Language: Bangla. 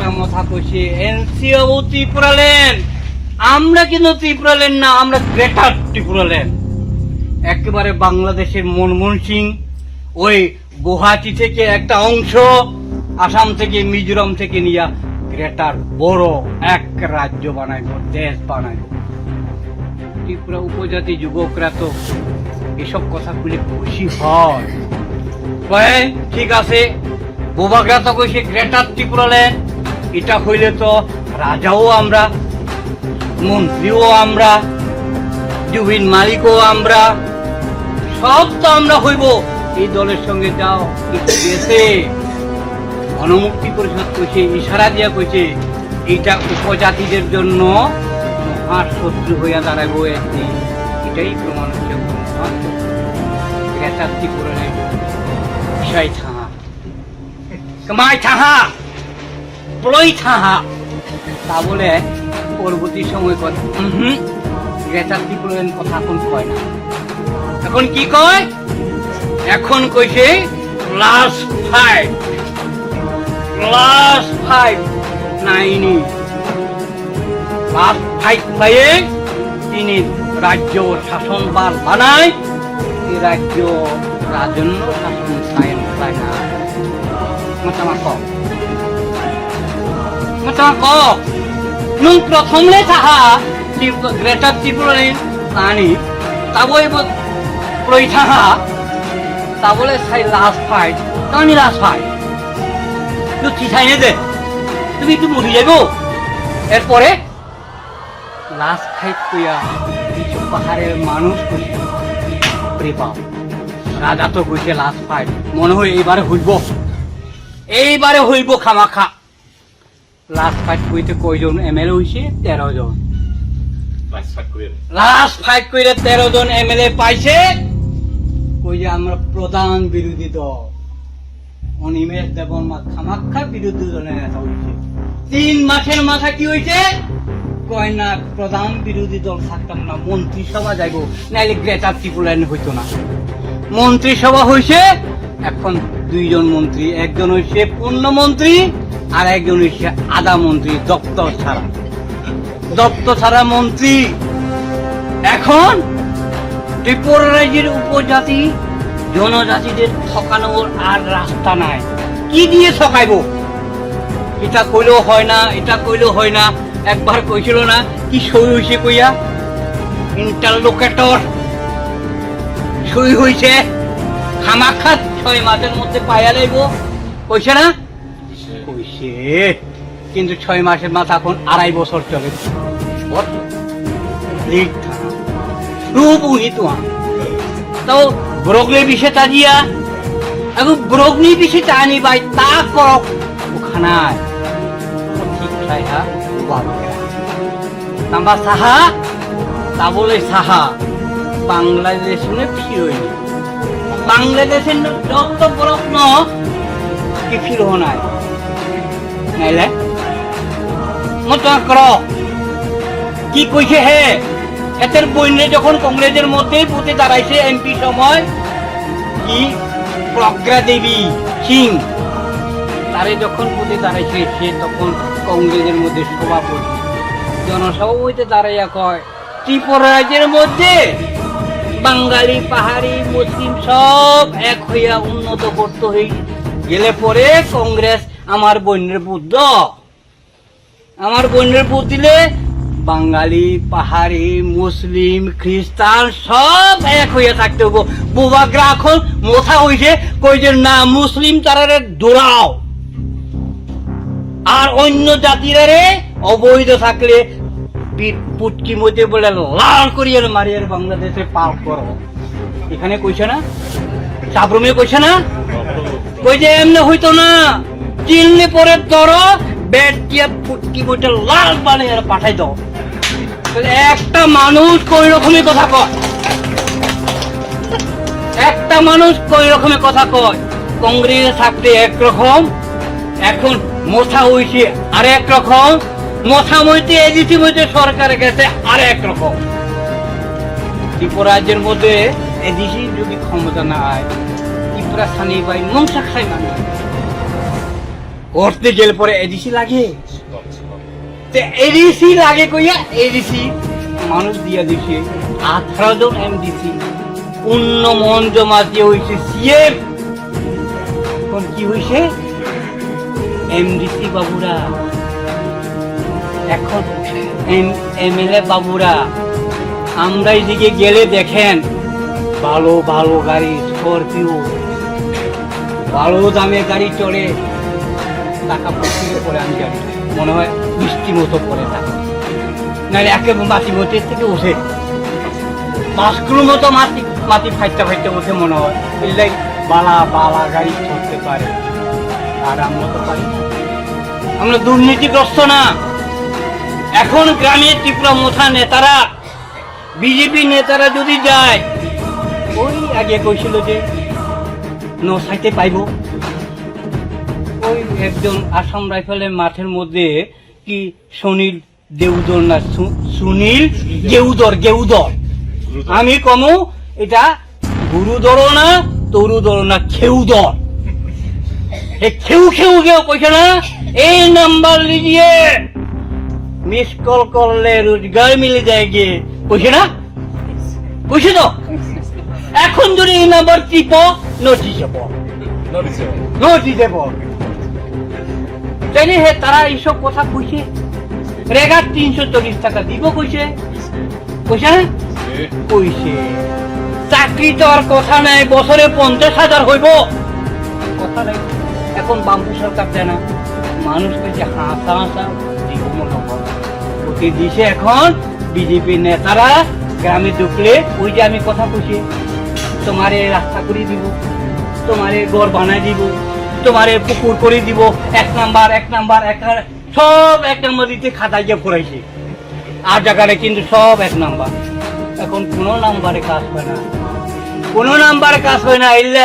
ত্রিপুরা ত্রিপুরালেন। আমরা কিন্তু ত্রিপুরালেন না, আমরা গ্রেটার ত্রিপুরালেন। একেবারে বাংলাদেশের মনমোহন সিং, ওই গুয়াহাটি থেকে একটা অংশ, আসাম থেকে মিজোরাম থেকে নিয়ে গ্রেটার বড় এক রাজ্য বানাইব, দেশ বানাইব। ত্রিপুরা উপজাতি যুবকরা তো এসব কথা খুলে খুশি হয়। ঠিক আছে, বোবাগরা তো কইছে গ্রেটার ত্রিপুরালেন। এটা হইলে তো রাজাও আমরা, মন্ত্রীও আমরা জুবিন মালিকও আমরা, সব তো আমরা হইব। এই দলের সঙ্গে যাও গেছে গণমুক্তি পরিষদ কইছে, ইশারা দিয়া কইছে এটা উপজাতিদের জন্য মহা শত্রু হইয়া দাঁড়াইব একদিন। এটাই প্রমাণ হচ্ছে ত্রিপুরালেন বিষয় থাহা কামাই থাহা প্রলয় থাহা। তা বলে পরবর্তী সময় কথা হুম গ্রেটার ত্রিপুরালেন কথা এখন কয় না। এখন কি কয়? এখন কইছে ক্লাস ফাইভ ক্লাস ফাইভ নাইনি ক্লাস ফাইভ পাইয়ে তিনি রাজ্য শাসনবার বানায়, এই রাজ্য রাজন্য শাসন সায়ন পায় না। মতামত নুন প্রথমলে তাহা গ্রেটার ত্রিপুরানি তানি তাবই প্রই তাহা তাবলে সাই লাস্ট ফাইট তানি লাস্ট ফাইট তুই ঠিক চাই দে তুমি একটু মরি যাব এরপরে লাস্ট ফাইট কইয়া কিছু পাহাড়ের মানুষ বাপরে বাপ রাজা তো কইছে লাস্ট ফাইট মনে হয় এইবারে হইব এইবারে হইব খামাখা লাস্ট ফাইট কইতে কয়জন এম এল এ হইছে? তেরো জন। লাস্ট ফাইট কইলে তেরো জন এম এল এ পাইছে? কই যে আমরা প্রধান বিরোধী দল। অনিমেষ দেবন মা খামাক্ষা বিরোধী দলের নেতা হইছে। তিন মাসের মাথা কি হইছে? কয় না প্রধান বিরোধী দল থাকতাম না মন্ত্রিসভা যাইব নাইলে গ্রেটার ত্রিপুরায়ন হইতো না। মন্ত্রিসভা হইছে এখন দুইজন মন্ত্রী একজন হইছে পূর্ণ মন্ত্রী আর একজন হইছে আধা মন্ত্রী, দপ্তর ছাড়া। দপ্তর ছাড়া মন্ত্রী। এখন ত্রিপুরা রাজ্যের উপজাতি, জনজাতিদের ঠকানোর আর রাস্তা নাই। কি দিয়ে ঠকাইব? এটা কইলেও হয় না, এটা কইলেও হয় না। একবার কইছিল না, কি সই হইছে কইয়া? ইন্টারলোকেটর। সই হইছে। খামাখা ছয় মাসের মধ্যে পাইয়া লাইব কইছে না? কইছে কিন্তু ছয় মাসের মাথা এখন আড়াই বছর চলে। রূপউনি তোমা। তাও ব্রগলে বিষে তাজিয়া এখন ব্রগনি বিষে চানি বাই তা করক ওখানায়। ঠিক খাইহা তাম্বা সাহা, তা বলে সাহা বাংলাদেশ নে। ফিরই বাংলাদেশের যত প্রশ্ন কি ফির নাই। নাইলে মত কর কি কইছে হে এতের বইনে যখন কংগ্রেসের মধ্যে পুঁতে দাঁড়াইছে এমপি সময়। কি প্রজ্ঞা দেবী সিং তারে যখন পুঁতে দাঁড়াইছে, সে তখন কংগ্রেসের মধ্যে সভাপতি জনসভা দাঁড়াইয়া কয়, ত্রিপুরা রাজ্যের মধ্যে বাঙালি, পাহাড়ি, মুসলিম সব এক হইয়া উন্নত করতে হই। গেলে পরে কংগ্রেস আমার বন্যের বুদ্ধ। আমার বন্যের দিলে বাঙালি পাহাড়ি মুসলিম খ্রিস্টান সব এক হইয়া থাকতে হব বুবাগ্রা এখন মোথা হইছে কই যে না মুসলিম তারারে দৌড়াও। আর অন্য জাতিরারে অবৈধ থাকলে পুটকি মধ্যে বলে লাল করিয়ে মারিয়ার বাংলাদেশে পাল করো। এখানে কইছে না? চাবরুমে কইছে না? কই যে এমনি হইতো না? পরে ধর, বেড দিয়ে পুটকি বইটা লাল পাঠাই দাও। একটা মানুষ কই রকমের কথা কয়? একটা মানুষ কই রকমের কথা কয়? কংগ্রেসে থাকতে একরকম, এখন মোথা হইছে আর এক রকম মোথা মইতে এদিকে মধ্যে সরকার গেছে আর এক রকম ত্রিপুরা রাজ্যের মধ্যে এদিকে যদি ক্ষমতা না হয় ত্রিপুরা স্থানীয় বাই মংসা খাই মানুষ করতে গেলে পরে এডিসি লাগে? এডিসি লাগে কইয়া এডিসি মানুষ দিয়া দিছে। আঠারো জন এমডিসি। পূর্ণ মন জমা দিয়ে হয়েছে সিএম। এখন কি হয়েছে এমডিসি বাবুরা। এখন এমএলএ বাবুরা, আমরা এদিকে গেলে দেখেন, ভালো ভালো গাড়ি, স্করপিও, ভালো দামে গাড়ি চড়ে। টাকা পড়তে পরে আমি জানি মনে হয় বৃষ্টি মতো পড়ে টাকা নাহলে একে মাটি মতির থেকে ওঠে। পাঁচগুলোর মতো মাটি মাটি ফাইটটা ফাইটটা উঠে মনে হয়। এলাই বালা বালা গাড়ি চলতে পারে। আর আমরা তো পারি আমরা দুর্নীতিগ্রস্ত না। এখন গ্রামের ত্রিপুরা মোথা নেতারা, বিজেপি নেতারা যদি যায়, ওই আগে কইছিল যে নসাইতে পাইব। ওই একজন আসাম রাইফেলের মাঠের মধ্যে কি সুনীল দেউদর না সুনীল গেউদর গেউদর আমি কমু এটা গুরুদর না তরুদর না খেউদর? এ খেউ খেউ গেও কইছে না? এই নাম্বার লিজিয়ে মিস কল করলে রোজগার মিলে যায় গিয়ে কইছে না? কইছে তো? এখন যদি এই নাম্বার টিপ পড়। নোটিশে পড়। তাইলে হে, তারা এইসব কথা কইছে। রেগার তিনশো চল্লিশ টাকা দিব কইছে। কইছে কইছে। চাকরি তো আর কথা নাই, বছরে পঞ্চাশ হাজার হইব। কথা নাই। এখন বাম্পু সরকার দেয় না। মানুষকে যে হাসা হাসা দিছে এখন বিজেপি নেতারা গ্রামে ঢুকলে, ওই যে আমি কথা কইছি, তোমারে রাস্তা করে দিব, তোমারে ঘর বানাই দিব। তোমারে পুকুর করে দিব। এক নাম্বার এক নাম্বার, এক সব এক নাম্বার দিতে খাতায় গিয়ে পড়াইছে আর জায়গাটা কিন্তু সব এক নাম্বার। এখন কোনো নাম্বারে কাজ হয় না। কোনো নাম্বারে কাজ হয় না এলে